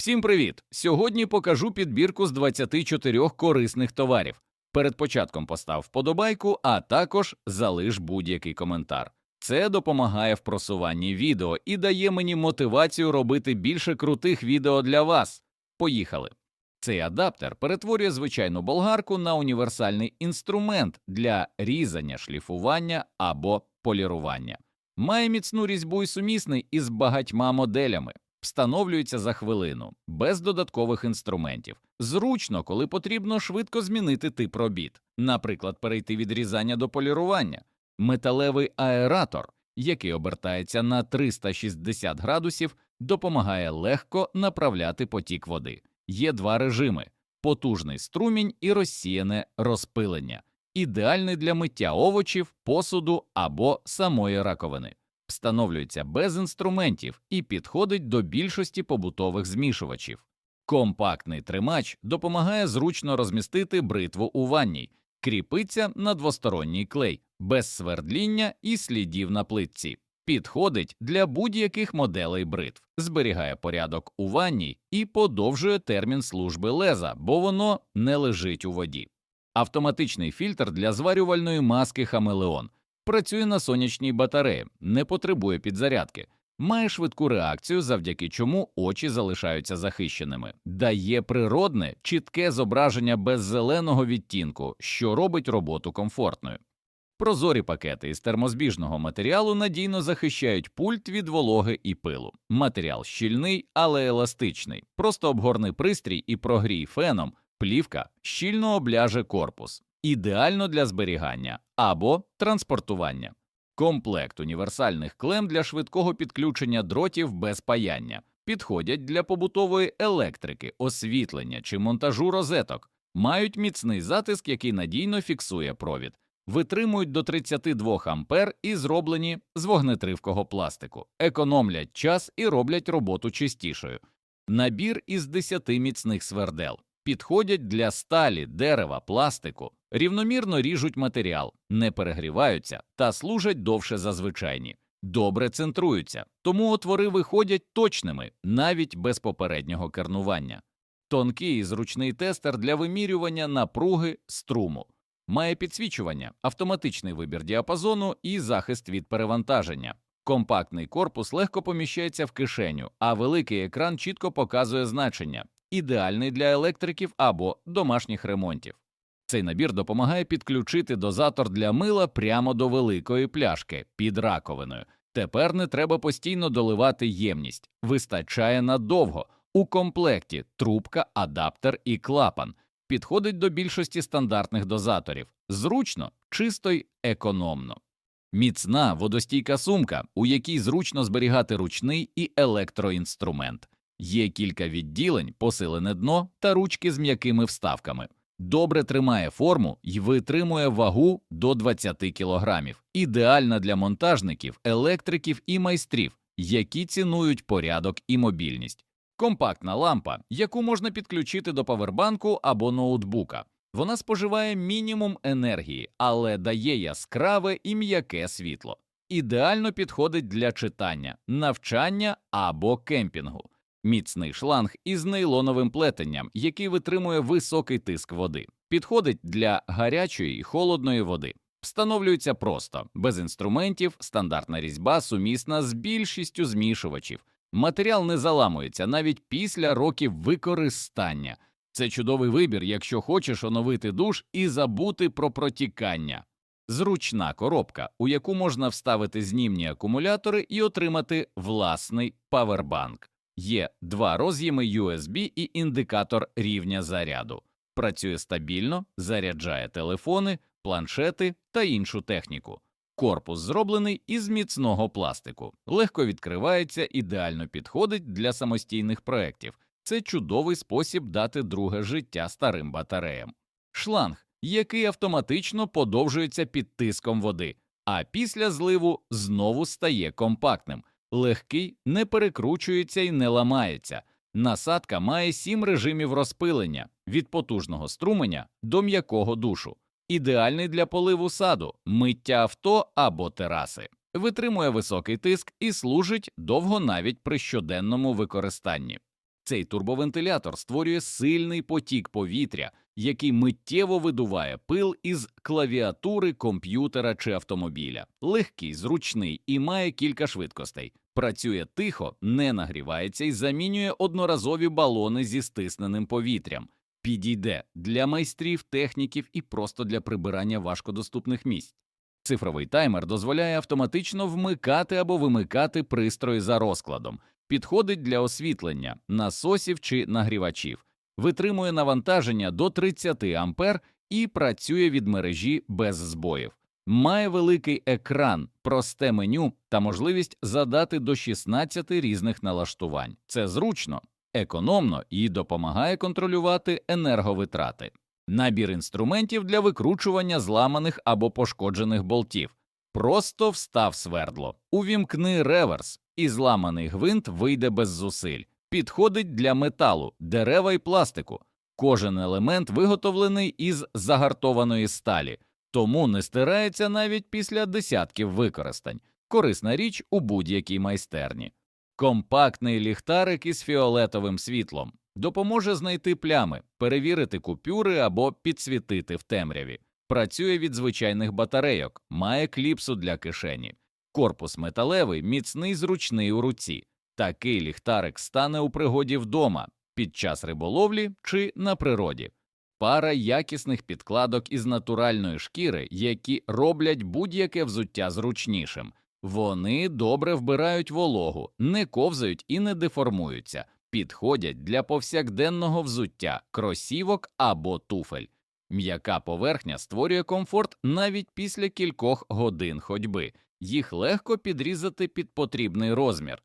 Всім привіт! Сьогодні покажу підбірку з 24 корисних товарів. Перед початком постав вподобайку, а також залиш будь-який коментар. Це допомагає в просуванні відео і дає мені мотивацію робити більше крутих відео для вас. Поїхали! Цей адаптер перетворює звичайну болгарку на універсальний інструмент для різання, шліфування або полірування. Має міцну різьбу і сумісний із багатьма моделями. Встановлюється за хвилину, без додаткових інструментів. Зручно, коли потрібно швидко змінити тип робіт, наприклад, перейти від різання до полірування. Металевий аератор, який обертається на 360 градусів, допомагає легко направляти потік води. Є два режими: потужний струмінь і розсіяне розпилення, ідеальний для миття овочів, посуду або самої раковини. Встановлюється без інструментів і підходить до більшості побутових змішувачів. Компактний тримач допомагає зручно розмістити бритву у ванній, кріпиться на двосторонній клей, без свердління і слідів на плитці. Підходить для будь-яких моделей бритв, зберігає порядок у ванній і подовжує термін служби леза, бо воно не лежить у воді. Автоматичний фільтр для зварювальної маски Хамелеон працює на сонячній батареї, не потребує підзарядки, має швидку реакцію, завдяки чому очі залишаються захищеними, дає природне, чітке зображення без зеленого відтінку, що робить роботу комфортною. Прозорі пакети із термозбіжного матеріалу надійно захищають пульт від вологи і пилу. Матеріал щільний, але еластичний. Просто обгорни пристрій і прогрій феном, плівка щільно обляже корпус, ідеально для зберігання або транспортування. Комплект універсальних клем для швидкого підключення дротів без паяння. Підходять для побутової електрики, освітлення чи монтажу розеток, мають міцний затиск, який надійно фіксує провід, витримують до 32 ампер і зроблені з вогнетривкого пластику, економлять час і роблять роботу чистішою. Набір із 10 міцних свердел підходять для сталі, дерева, пластику, рівномірно ріжуть матеріал, не перегріваються та служать довше за звичайні, добре центруються, тому отвори виходять точними навіть без попереднього кернування. Тонкий і зручний тестер для вимірювання напруги струму. Має підсвічування, автоматичний вибір діапазону і захист від перевантаження. Компактний корпус легко поміщається в кишеню, а великий екран чітко показує значення, ідеальний для електриків або домашніх ремонтів. Цей набір допомагає підключити дозатор для мила прямо до великої пляшки під раковиною. Тепер не треба постійно доливати ємність, вистачає надовго. У комплекті трубка, адаптер і клапан підходить до більшості стандартних дозаторів, зручно, чисто й економно. Міцна водостійка сумка, у якій зручно зберігати ручний і електроінструмент. Є кілька відділень, посилене дно та ручки з м'якими вставками. Добре тримає форму і витримує вагу до 20 кг. Ідеальна для монтажників, електриків і майстрів, які цінують порядок і мобільність. Компактна лампа, яку можна підключити до павербанку або ноутбука. Вона споживає мінімум енергії, але дає яскраве і м'яке світло. Ідеально підходить для читання, навчання або кемпінгу. Міцний шланг із нейлоновим плетенням, який витримує високий тиск води, підходить для гарячої і холодної води. Встановлюється просто, без інструментів, стандартна різьба сумісна з більшістю змішувачів. Матеріал не заламується навіть після років використання. Це чудовий вибір, якщо хочеш оновити душ і забути про протікання. Зручна коробка, у яку можна вставити знімні акумулятори і отримати власний павербанк. Є два роз'єми USB і індикатор рівня заряду. Працює стабільно, заряджає телефони, планшети та іншу техніку. Корпус зроблений із міцного пластику, легко відкривається, ідеально підходить для самостійних проєктів. Це чудовий спосіб дати друге життя старим батареям. Шланг, який автоматично подовжується під тиском води, а після зливу знову стає компактним, легкий, не перекручується і не ламається. Насадка має сім режимів розпилення від потужного струменя до м'якого душу, ідеальний для поливу саду, миття авто або тераси. Витримує високий тиск і служить довго навіть при щоденному використанні. Цей турбовентилятор створює сильний потік повітря, який миттєво видуває пил із клавіатури комп'ютера чи автомобіля. Легкий, зручний і має кілька швидкостей. Працює тихо, не нагрівається і замінює одноразові балони зі стисненим повітрям. Підійде для майстрів, техніків і просто для прибирання важкодоступних місць. Цифровий таймер дозволяє автоматично вмикати або вимикати пристрої за розкладом, підходить для освітлення, насосів чи нагрівачів, витримує навантаження до 30 ампер і працює від мережі без збоїв. Має великий екран, просте меню та можливість задати до 16 різних налаштувань. Це зручно, економно і допомагає контролювати енерговитрати. Набір інструментів для викручування зламаних або пошкоджених болтів. Просто встав свердло, увімкни реверс, і зламаний гвинт вийде без зусиль. Підходить для металу, дерева і пластику. Кожен елемент виготовлений із загартованої сталі, тому не стирається навіть після десятків використань. Корисна річ у будь-якій майстерні. Компактний ліхтарик із фіолетовим світлом допоможе знайти плями, перевірити купюри або підсвітити в темряві. Працює від звичайних батарейок, має кліпсу для кишені. Корпус металевий, міцний, зручний у руці. Такий ліхтарик стане у пригоді вдома, під час риболовлі чи на природі. Пара якісних підкладок із натуральної шкіри, які роблять будь-яке взуття зручнішим. Вони добре вбирають вологу, не ковзають і не деформуються, підходять для повсякденного взуття, кросівок або туфель. М'яка поверхня створює комфорт навіть після кількох годин ходьби, їх легко підрізати під потрібний розмір.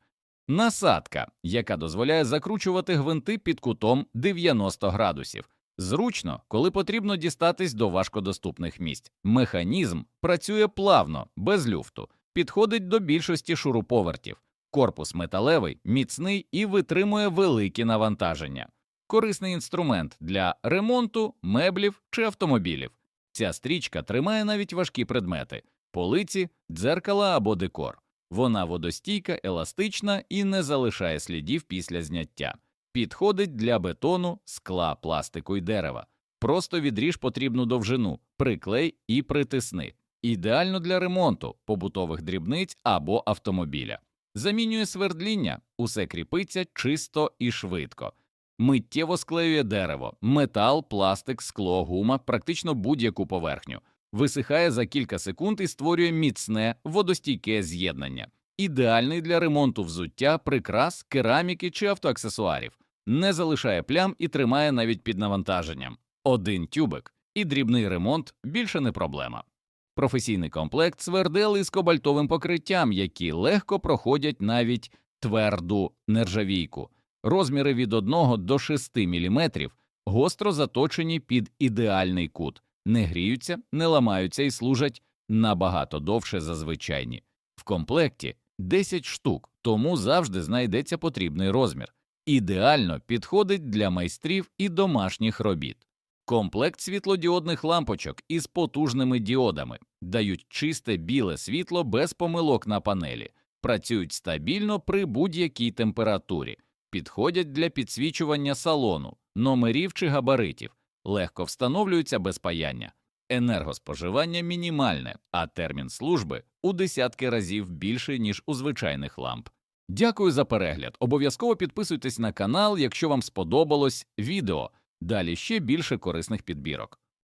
Насадка, яка дозволяє закручувати гвинти під кутом 90 градусів. Зручно, коли потрібно дістатись до важкодоступних місць. Механізм працює плавно, без люфту, підходить до більшості шуруповертів. Корпус металевий, міцний і витримує великі навантаження. Корисний інструмент для ремонту, меблів чи автомобілів. Ця стрічка тримає навіть важкі предмети полиці, дзеркала або декор. Вона водостійка, еластична і не залишає слідів після зняття. Підходить для бетону, скла, пластику і дерева. Просто відріж потрібну довжину, приклей і притисни. Ідеально для ремонту, побутових дрібниць або автомобіля. Замінює свердління, усе кріпиться чисто і швидко. Миттєво склеює дерево, метал, пластик, скло, гума, практично будь-яку поверхню. Висихає за кілька секунд і створює міцне водостійке з'єднання. Ідеальний для ремонту взуття, прикрас, кераміки чи автоаксесуарів. Не залишає плям і тримає навіть під навантаженням. Один тюбик і дрібний ремонт більше не проблема. Професійний комплект свердел із кобальтовим покриттям, які легко проходять навіть тверду нержавійку. Розміри від 1 до 6 мм гостро заточені під ідеальний кут, не гріються, не ламаються і служать набагато довше за звичайні. В комплекті 10 штук, тому завжди знайдеться потрібний розмір. Ідеально підходить для майстрів і домашніх робіт. Комплект світлодіодних лампочок із потужними діодами дають чисте біле світло без помилок на панелі, працюють стабільно при будь-якій температурі, підходять для підсвічування салону, номерів чи габаритів, легко встановлюються без паяння. Енергоспоживання мінімальне, а термін служби у десятки разів більше, ніж у звичайних ламп. Дякую за перегляд. Обов'язково підписуйтесь на канал, якщо вам сподобалось відео. Далі ще більше корисних підбірок.